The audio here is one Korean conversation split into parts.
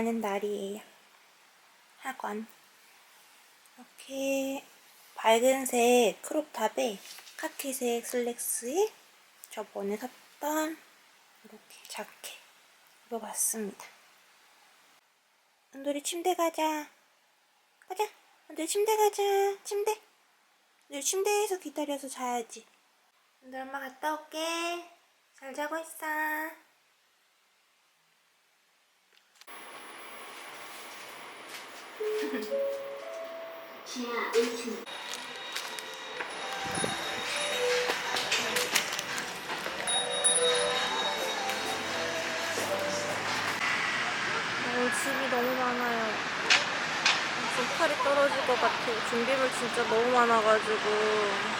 가는 날이에요. 학원. 이렇게 밝은색 크롭탑에 카키색 슬랙스에 저번에 샀던 이렇게 자켓 입어봤습니다. 은돌이 침대 가자. 가자. 은돌이 침대 가자. 침대. 은돌이 침대에서 기다려서 자야지. 은돌 엄마 갔다 올게. 잘 자고 있어. 오늘 짐이 너무 많아요. 지금 팔이 떨어질 것 같아요. 준비물 진짜 너무 많아가지고.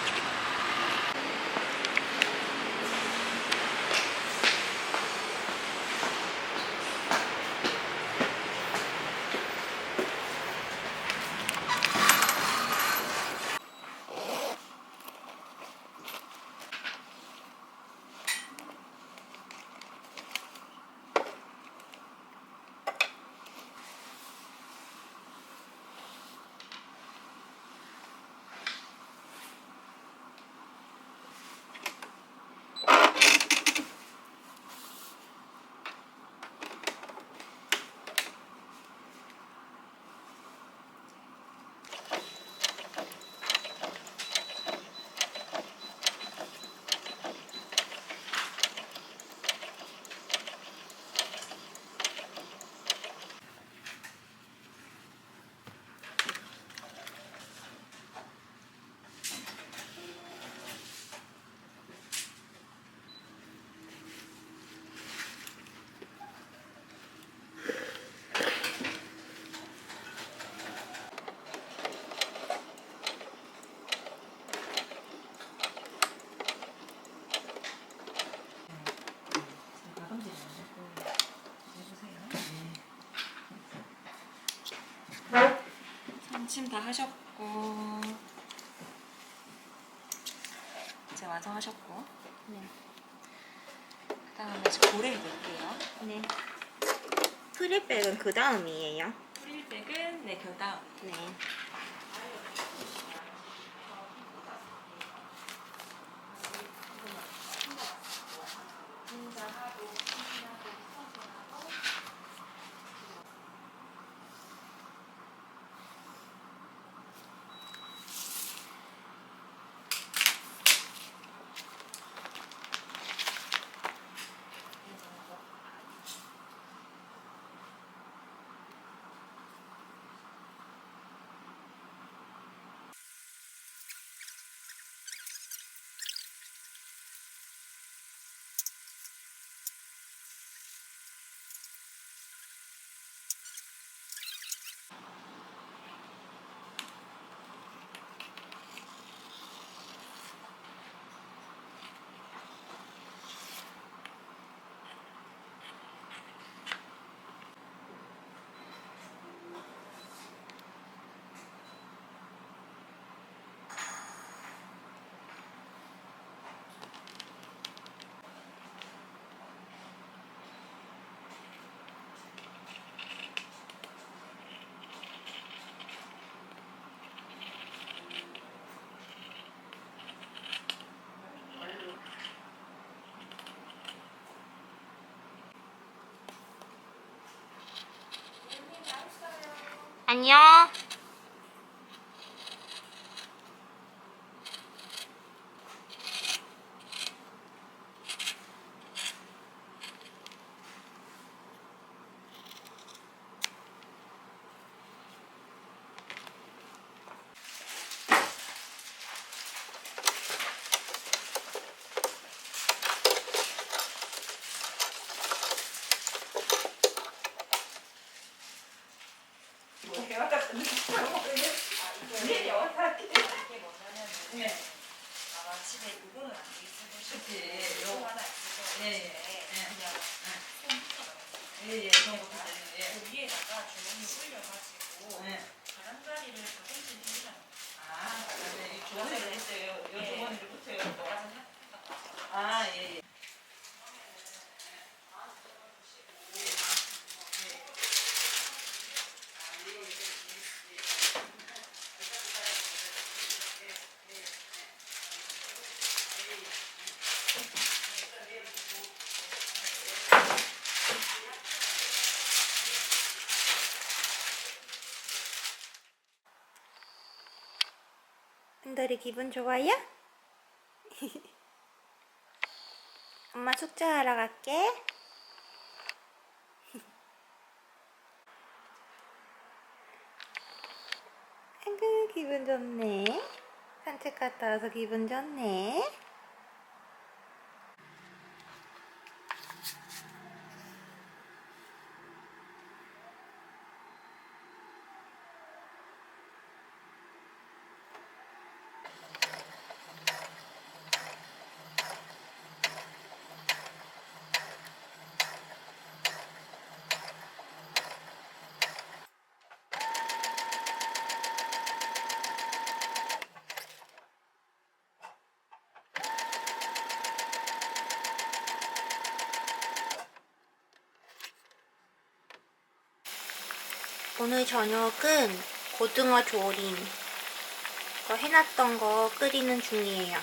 선침 다 하셨고 이제 완성하셨고 네. 그다음에 이제 고래를 넣을게요. 네. 프리백은 그 다음이에요. 프릴백은 네 그 다음 네. 안녕. 이게 뭐냐면 아마 집에 이거는 안 돼 있을 그치. 요거 하나 있을 예, 거예요. 예. 그냥 손 붙여가지고 예, 예, 그런 것도 예. 그 위에다가 주머니 올려가지고 예. 바람다리를 4cm 해주잖아. 아, 맞네. 이 주머니를 했어요. 요 예. 주머니를 붙여요. 또. 그래서 해- 아, 예, 예. 은돌이 기분 좋아요? 엄마 숙제하러 갈게. 아이고 기분 좋네. 산책 갔다 와서 기분 좋네. 오늘 저녁은 고등어 조림. 해놨던 거 끓이는 중이에요.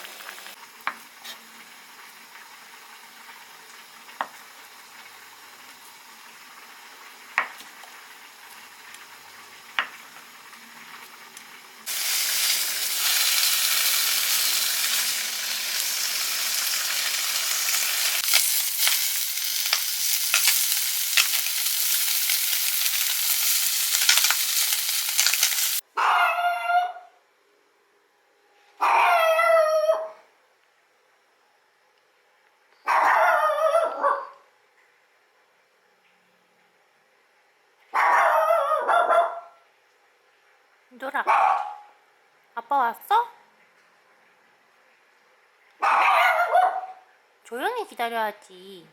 놀아. 아빠 왔어? 조용히 기다려야지.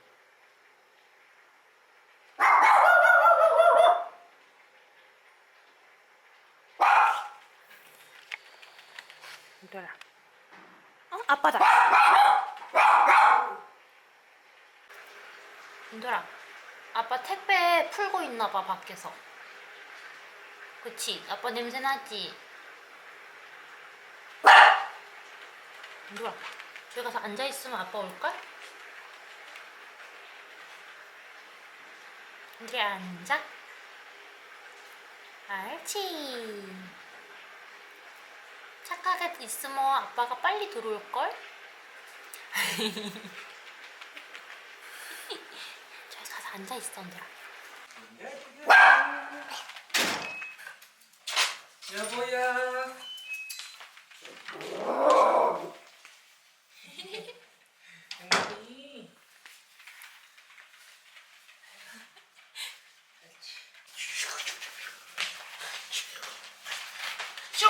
놀아. 어? 아빠다. 놀아. 아빠 택배 풀고 있나 봐 밖에서. 그치? 아빠 냄새 나지? 누아 저기 가서 앉아 있으면 아빠 올걸? 이리 앉아 옳지 착하게 있으면 아빠가 빨리 들어올걸? 저기 가서 앉아있어 얘들아 여보야. 행복이. 슝!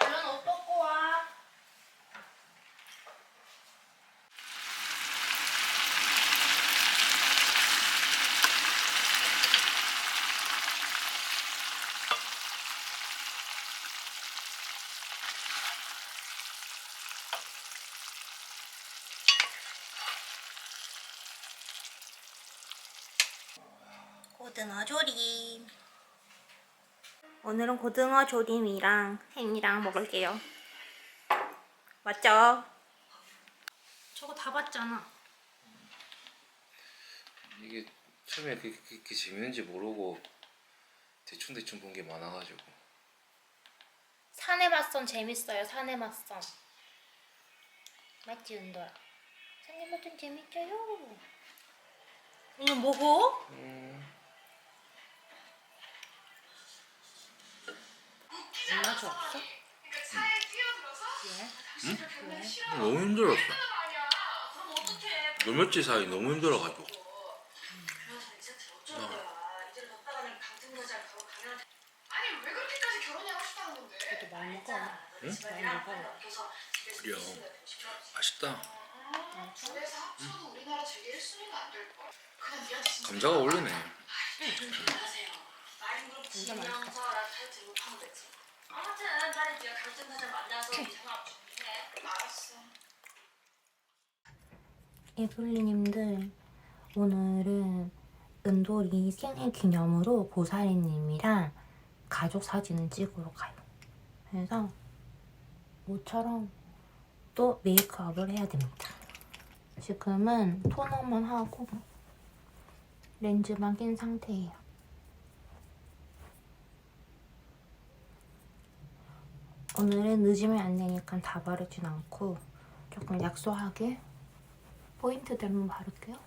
얼른 옷 벗고 와 고등어 조림. 오늘은 고등어 조림이랑 햄이랑 먹을게요. 맞죠? 저거 다 봤잖아. 이게 처음에 그게, 그게 재밌는지 모르고 대충 대충 본 게 많아가지고 산의 맛선 재밌어요. 산의 맛선. 맞지 은도야? 산의 맛선 재밌죠요. 이거 뭐고? 음, 줘 없어? 너무 힘들었어. 요 며칠 사이 너무 힘들어가지고. 아니 왜 그렇게까지 결혼이 하고 싶다는 건데? 그래도 많이 먹어. 많이 먹어. 그래요 맛있다. 그래서 합쳐도 우리나라 제일 1순위가 안 될걸? 그냥 니한테 진짜 감자가 원래네. 하세요. 나인 아무튼 빨리 네가 강진 사장 만나서 이 상황 준비해 알았어 이블리님들 오늘은 은돌이 생일 기념으로 보살이님이랑 가족 사진을 찍으러 가요. 그래서 모처럼 또 메이크업을 해야 됩니다. 지금은 토너만 하고 렌즈만 낀 상태예요. 오늘은 늦으면 안 되니까 다 바르진 않고 조금 약소하게 포인트들만 바를게요.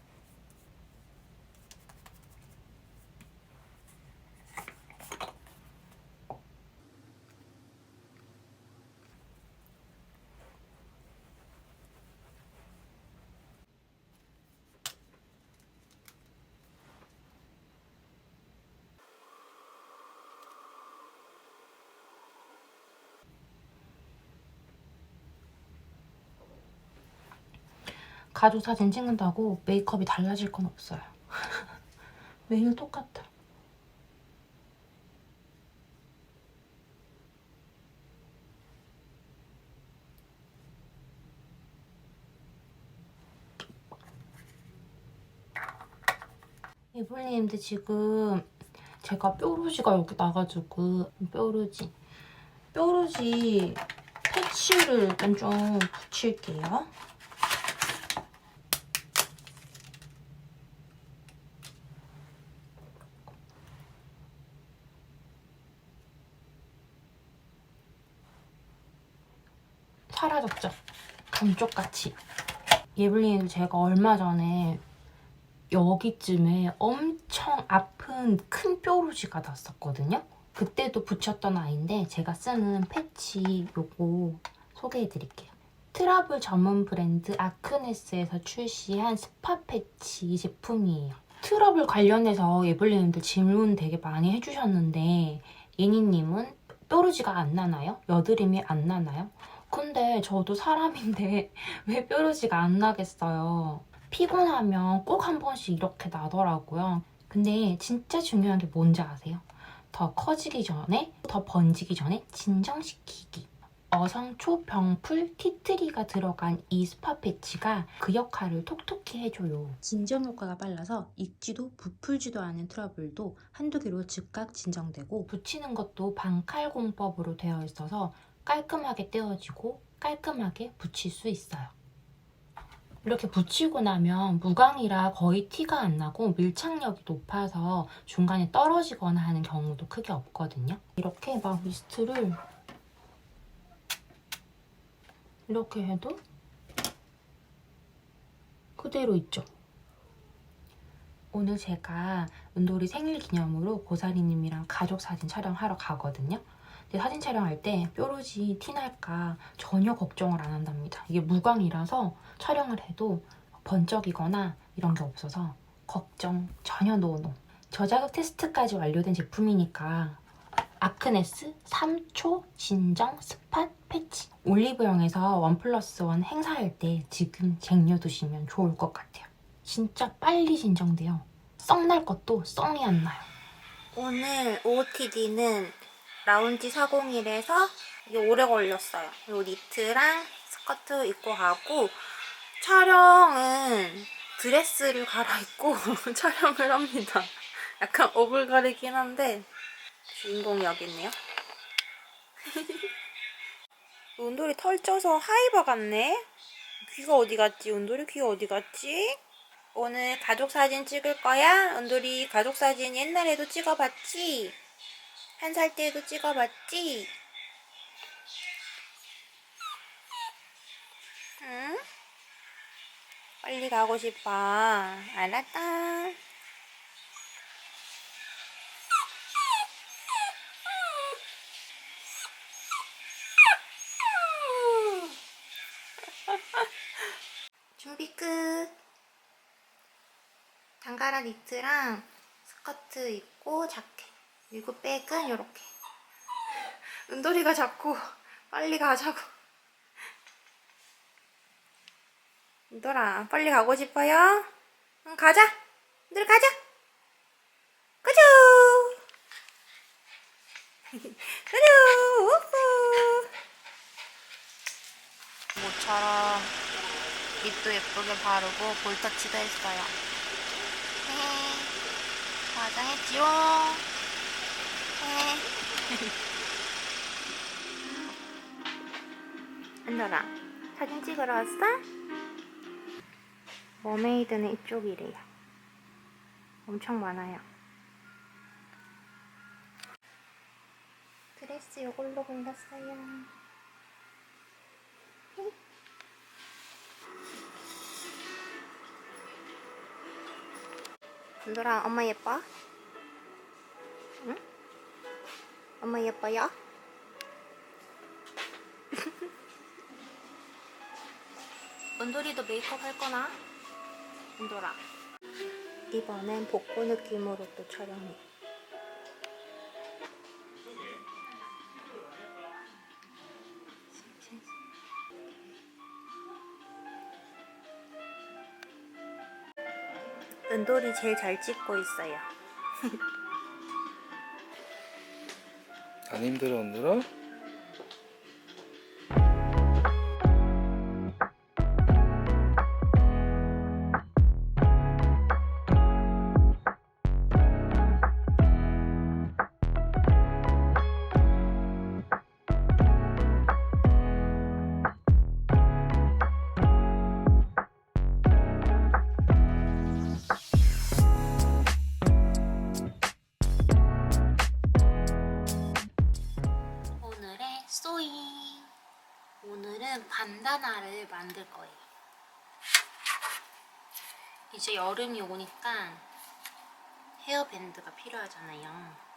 가족 사진 찍는다고 메이크업이 달라질 건 없어요. 매일 똑같아. 이블리님들 지금 제가 뾰루지가 여기 나가지고 뾰루지 뾰루지 패치를 일단 좀 붙일게요. 사라졌죠. 감쪽같이. 예블리는 제가 얼마 전에 여기쯤에 엄청 아픈 큰 뾰루지가 났었거든요. 그때도 붙였던 아이인데 제가 쓰는 패치 요거 소개해드릴게요. 트러블 전문 브랜드 아크네스에서 출시한 스파 패치 제품이에요. 트러블 관련해서 예블리님들 질문 되게 많이 해주셨는데 예니님은 뾰루지가 안 나나요? 여드름이 안 나나요? 근데 저도 사람인데 왜 뾰루지가 안 나겠어요? 피곤하면 꼭 한 번씩 이렇게 나더라고요. 근데 진짜 중요한 게 뭔지 아세요? 더 커지기 전에, 더 번지기 전에 진정시키기. 어성초, 병풀, 티트리가 들어간 이 스파 패치가 그 역할을 톡톡히 해줘요. 진정 효과가 빨라서 익지도 부풀지도 않은 트러블도 한두 개로 즉각 진정되고 붙이는 것도 반칼 공법으로 되어 있어서 깔끔하게 떼어지고 깔끔하게 붙일 수 있어요. 이렇게 붙이고 나면 무광이라 거의 티가 안 나고 밀착력이 높아서 중간에 떨어지거나 하는 경우도 크게 없거든요. 이렇게 막 미스트를 이렇게 해도 그대로 있죠. 오늘 제가 은돌이 생일 기념으로 고사리님이랑 가족 사진 촬영하러 가거든요. 사진 촬영할 때 뾰루지 티 날까 전혀 걱정을 안 한답니다. 이게 무광이라서 촬영을 해도 번쩍이거나 이런 게 없어서 걱정 전혀 노노. 저자극 테스트까지 완료된 제품이니까 아크네스 3초 진정 스팟 패치 올리브영에서 원 플러스 원 행사할 때 지금 쟁여두시면 좋을 것 같아요. 진짜 빨리 진정돼요. 썩 날 것도 썩이 안 나요. 오늘 OOTD는 라운지 401에서 이게 오래 걸렸어요. 이 니트랑 스커트 입고 가고 촬영은 드레스를 갈아입고 촬영을 합니다. 약간 오글거리긴 한데 주인공이 여기 있네요. 운돌이 털 쪄서 하이버 같네? 귀가 어디 갔지? 운돌이 귀가 어디 갔지? 오늘 가족 사진 찍을 거야? 운돌이 가족 사진 옛날에도 찍어봤지? 한 살 때도 찍어봤지? 응? 빨리 가고 싶어. 알았다. 준비 끝. 단가라 니트랑 스커트 입고 자켓. 그리고 백은 이렇게. 은돌이가 자꾸 빨리 가자고. 은돌아, 빨리 가고 싶어요? 응, 가자. 은돌 가자. 가자. 가자. 모처럼 립도 예쁘게 바르고 볼터치도 했어요. 헤헤. 화장했지요. 헤헤. 은돌아, 사진 찍으러 왔어? 머메이드는 이쪽이래요. 엄청 많아요. 드레스 이걸로 골랐어요. 은돌아, 엄마 예뻐? 엄마 예뻐요? 은돌이도 메이크업 할 거나? 은돌아. 이번엔 복고 느낌으로 또 촬영해. 은돌이 제일 잘 찍고 있어요. 안 힘들어 힘들어? 이제 여름이 오니까 헤어밴드가 필요하잖아요.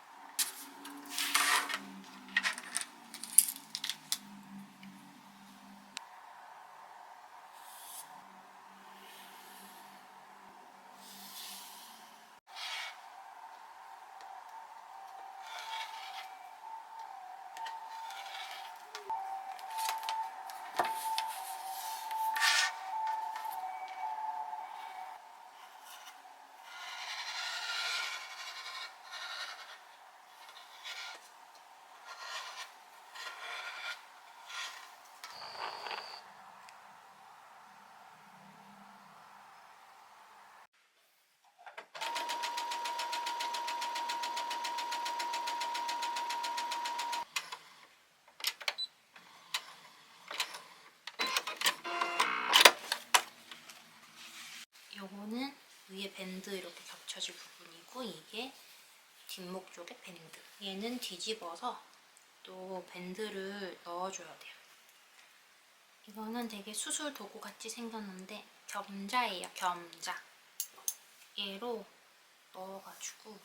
요거는 밴드 이렇게 겹쳐질 부분이고 이게 뒷목 쪽에 밴드. 얘는 뒤집어서 또 밴드를 넣어줘야 돼요. 이거는 되게 수술 도구 같이 생겼는데 겸자예요, 겸자. 얘로 넣어가지고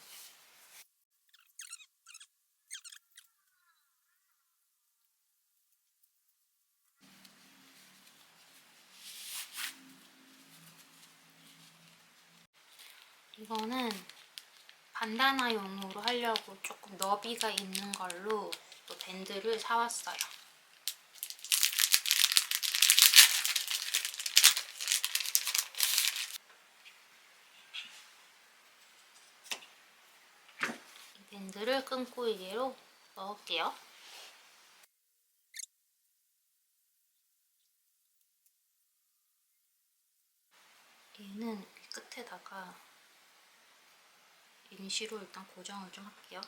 이거는 반다나용으로 하려고 조금 너비가 있는 걸로 또 밴드를 사왔어요. 이 밴드를 끈고 이대로 넣을게요. 얘는 이 끝에다가 임시로 일단 고정을 좀 할게요.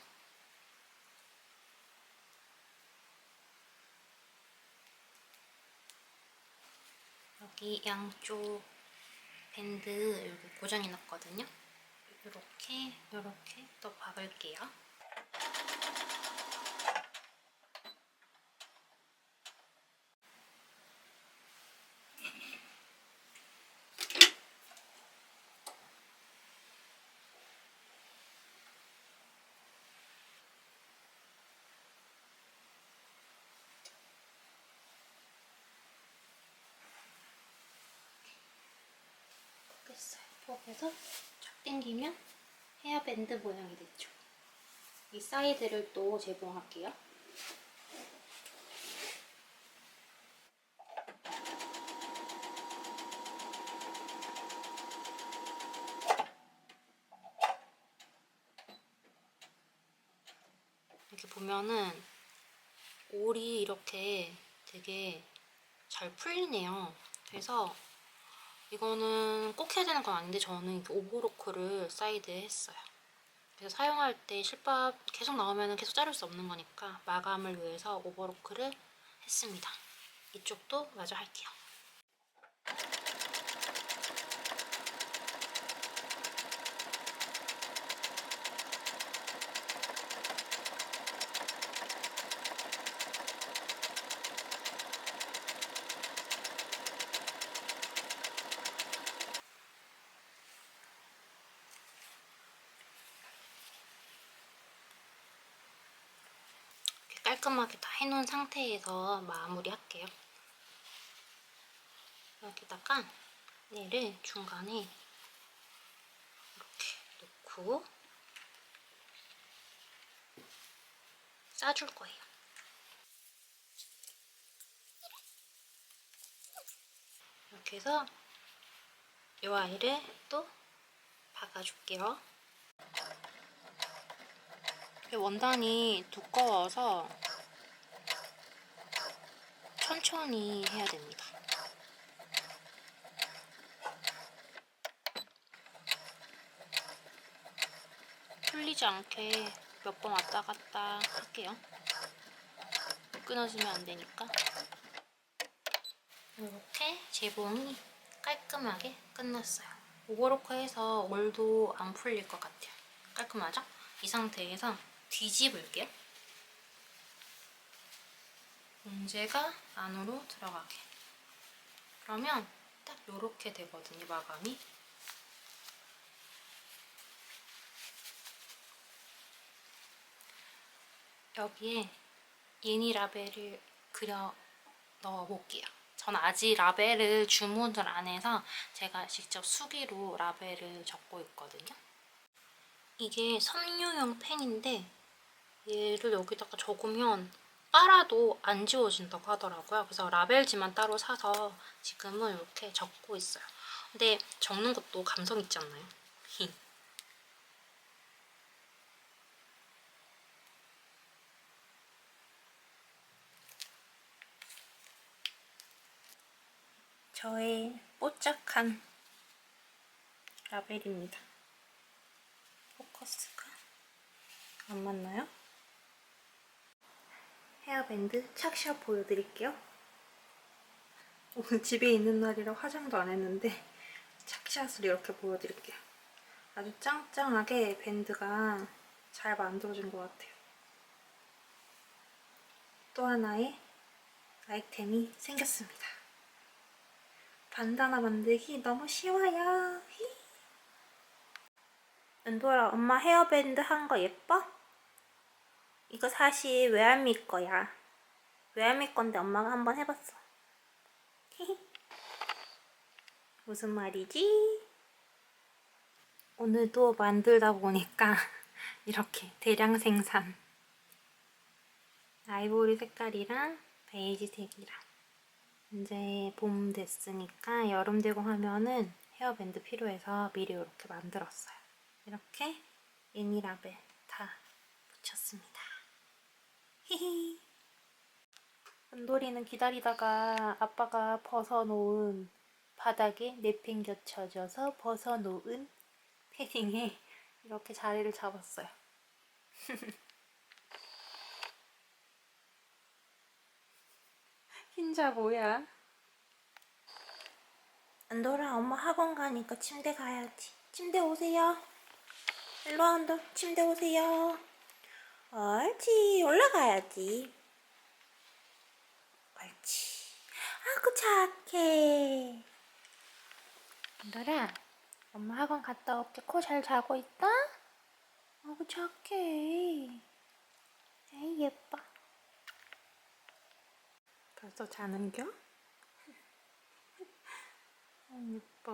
여기 양쪽 밴드 이렇게 고정해 놨거든요. 이렇게 이렇게 또 박을게요. 됐어요. 포개서 쫙 당기면 헤어밴드 모양이 됐죠. 이 사이드를 또 제공할게요. 이렇게 보면은 올이 이렇게 되게 잘 풀리네요. 그래서 이거는 꼭 해야 되는 건 아닌데 저는 오버로크를 사이드에 했어요. 그래서 사용할 때 실밥 계속 나오면 계속 자를 수 없는 거니까 마감을 위해서 오버로크를 했습니다. 이쪽도 마저 할게요. 깔끔하게 다 해놓은 상태에서 마무리할게요. 여기다가 얘를 중간에 이렇게 놓고 싸줄 거예요. 이렇게 해서 이 아이를 또 박아줄게요. 원단이 두꺼워서 천천히 해야 됩니다. 풀리지 않게 몇 번 왔다 갔다 할게요. 끊어지면 안 되니까. 이렇게 재봉이 깔끔하게 끝났어요. 오버로커 해서 올도 안 풀릴 것 같아요. 깔끔하죠? 이 상태에서 뒤집을게요. 문제가 안으로 들어가게. 그러면 딱 이렇게 되거든요, 마감이. 여기에 예니 라벨을 그려 넣어볼게요. 전 아직 라벨을 주문을 안 해서 제가 직접 수기로 라벨을 적고 있거든요. 이게 섬유용 펜인데 얘를 여기다가 적으면 빨아도 안 지워진다고 하더라고요. 그래서 라벨지만 따로 사서 지금은 이렇게 적고 있어요. 근데 적는 것도 감성 있지 않나요? 저의 뽀짝한 라벨입니다. 포커스가 안 맞나요? 헤어밴드 착샷 보여드릴게요. 오늘 집에 있는 날이라 화장도 안 했는데 착샷을 이렇게 보여드릴게요. 아주 짱짱하게 밴드가 잘 만들어진 것 같아요. 또 하나의 아이템이 생겼습니다. 반다나 만들기 너무 쉬워요. 히. 은돌아, 엄마 헤어밴드 한 거 예뻐? 이거 사실 외할미 거야. 외할미 건데 엄마가 한번 해봤어. 무슨 말이지? 오늘도 만들다 보니까 이렇게 대량 생산. 아이보리 색깔이랑 베이지색이랑 이제 봄 됐으니까 여름 되고 하면은 헤어밴드 필요해서 미리 이렇게 만들었어요. 이렇게 애니라벨 다 붙였습니다. 히히. 은돌이는 기다리다가 아빠가 벗어놓은 바닥에 내팽겨쳐져서 벗어놓은 패딩에 이렇게 자리를 잡았어요. 흰자 뭐야? 안돌아 엄마 학원 가니까 침대 가야지. 침대 오세요. 일로 와 안돌 침대 오세요. 옳지 올라가야지. 아구 착해. 안돌아 엄마 학원 갔다 올게. 코 잘 자고 있다? 아구 착해. 에이 예뻐. 벌써 자는겨? 아, 예뻐.